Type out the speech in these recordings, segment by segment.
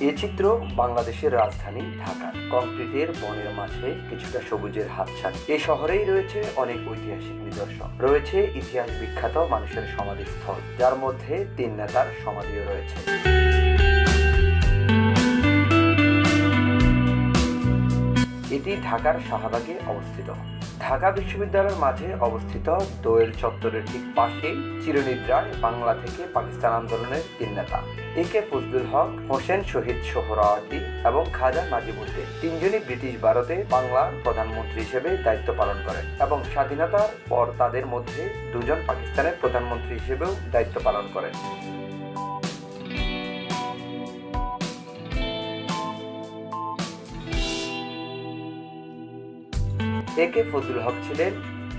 এ চিত্র বাংলাদেশের রাজধানী ঢাকা কংক্রিটের বনের মাঝে কিছুটা সবুজের হাতছানি। এই শহরেই রয়েছে অনেক ঐতিহাসিক নিদর্শন। রয়েছে ইতিহাস বিখ্যাত মানুষের সমাধিস্থল, যার মধ্যে তিন নেতার সমাধিও রয়েছে। এটি ঢাকার শাহবাগে অবস্থিত। ঢাকা বিশ্ববিদ্যালয়ের মাঝে অবস্থিত দোয়েল চত্বরের ঠিক পাশেই চিরনিদ্রায় বাংলা থেকে পাকিস্তান আন্দোলনের তিন নেতা। এ কে ফজলুল হক, হোসেন শহীদ সোহরাওয়ার্দী এবং খাজা নাজিমুদ্দিন তিনজনই ব্রিটিশ ভারতে বাংলার প্রধানমন্ত্রী হিসেবে দায়িত্ব পালন করেন এবং স্বাধীনতার পর তাদের মধ্যে দুজন পাকিস্তানের প্রধানমন্ত্রী হিসেবেও দায়িত্ব পালন করেন। এ কে ফজলুল হক ছিলেন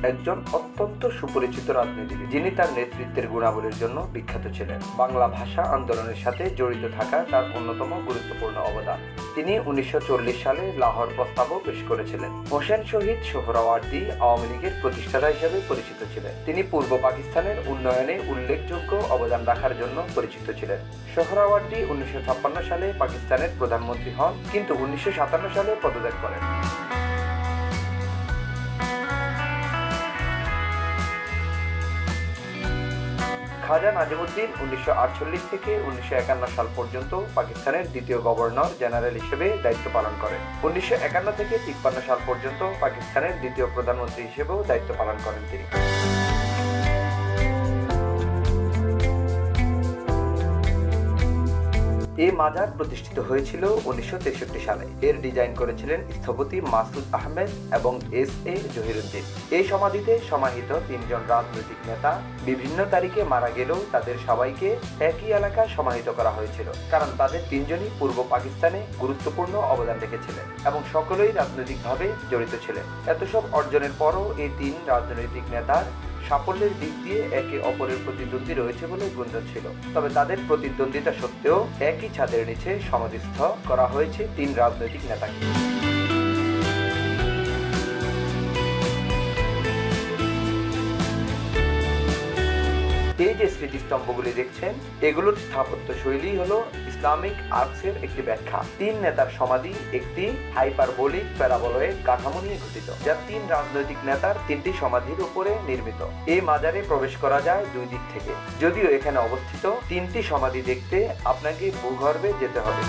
একজন অত্যন্ত সুপরিচিত রাজনীতিবিদ। যিনি তার নেতৃত্বের গুণাবলীর জন্য বিখ্যাত ছিলেন। বাংলা ভাষা আন্দোলনের সাথে জড়িত থাকা তার অন্যতম গুরুত্বপূর্ণ অবদান। তিনি উনিশশো চল্লিশ সালে লাহোর প্রস্তাবও পেশ করেছিলেন। হোসেন শহীদ সোহরাওয়ার্দী আওয়ামী লীগের প্রতিষ্ঠাতা হিসেবে পরিচিত ছিলেন। তিনি পূর্ব পাকিস্তানের উন্নয়নে উল্লেখযোগ্য অবদান রাখার জন্য পরিচিত ছিলেন। সোহরাওয়ার্দী উনিশশো সালে পাকিস্তানের প্রধানমন্ত্রী হন, কিন্তু উনিশশো সাতান্ন সালে পদত্যাগ করেন। খাজা নাজিমুদ্দিন উনিশশো আটচল্লিশ থেকে উনিশশো একান্ন সাল পর্যন্ত পাকিস্তানের দ্বিতীয় গভর্নর জেনারেল হিসেবে দায়িত্ব পালন করেন। উনিশশো একান্ন থেকে তিপ্পান্ন সাল পর্যন্ত পাকিস্তানের দ্বিতীয় প্রধানমন্ত্রী হিসেবেও দায়িত্ব পালন করেন তিনি। এই মাজার প্রতিষ্ঠিত হয়েছিল উনিশশো তেষট্টি সালে। এর ডিজাইন করেছিলেন স্থপতি মাসুদ আহমেদ এবং এস এ জহিরুদ্দিন। এই সমাধিতে সমাহিত তিনজন রাজনৈতিক নেতা বিভিন্ন তারিখে মারা গেলেও তাদের সবাইকে একই এলাকায় সমাহিত করা হয়েছিল, কারণ তাদের তিনজনই পূর্ব পাকিস্তানে গুরুত্বপূর্ণ অবদান রেখেছিলেন এবং সকলেই রাজনৈতিকভাবে জড়িত ছিলেন। এত সব অর্জনের পরও এই তিন রাজনৈতিক নেতার সাফল্যের দিক দিয়ে একে অপরের প্রতিদ্বন্দ্বী রয়েছে বলে গুঞ্জন ছিল। তবে তাদের প্রতিদ্বন্দ্বিতা সত্ত্বেও একই ছাদের নিচে সমাধিস্থ করা হয়েছে তিন রাজনৈতিক নেতাকে। যে স্মৃতিস্তম্ভগুলি দেখছেন, এগুলোর স্থাপত্য শৈলী হলো ইসলামিক আর্টসের একটি ব্যাখ্যা। তিন নেতার সমাধি একটি হাইপারবোলিক প্যারাবলয়েড কাঠামো নিয়ে গঠিত, যা তিন রাজনৈতিক নেতার তিনটি সমাধির উপরে নির্মিত। এই মাজারে প্রবেশ করা যায় দুই দিক থেকে। যদিও এখানে অবস্থিত, তিনটি সমাধি দেখতে আপনাকে ভূগর্ভে যেতে হবে।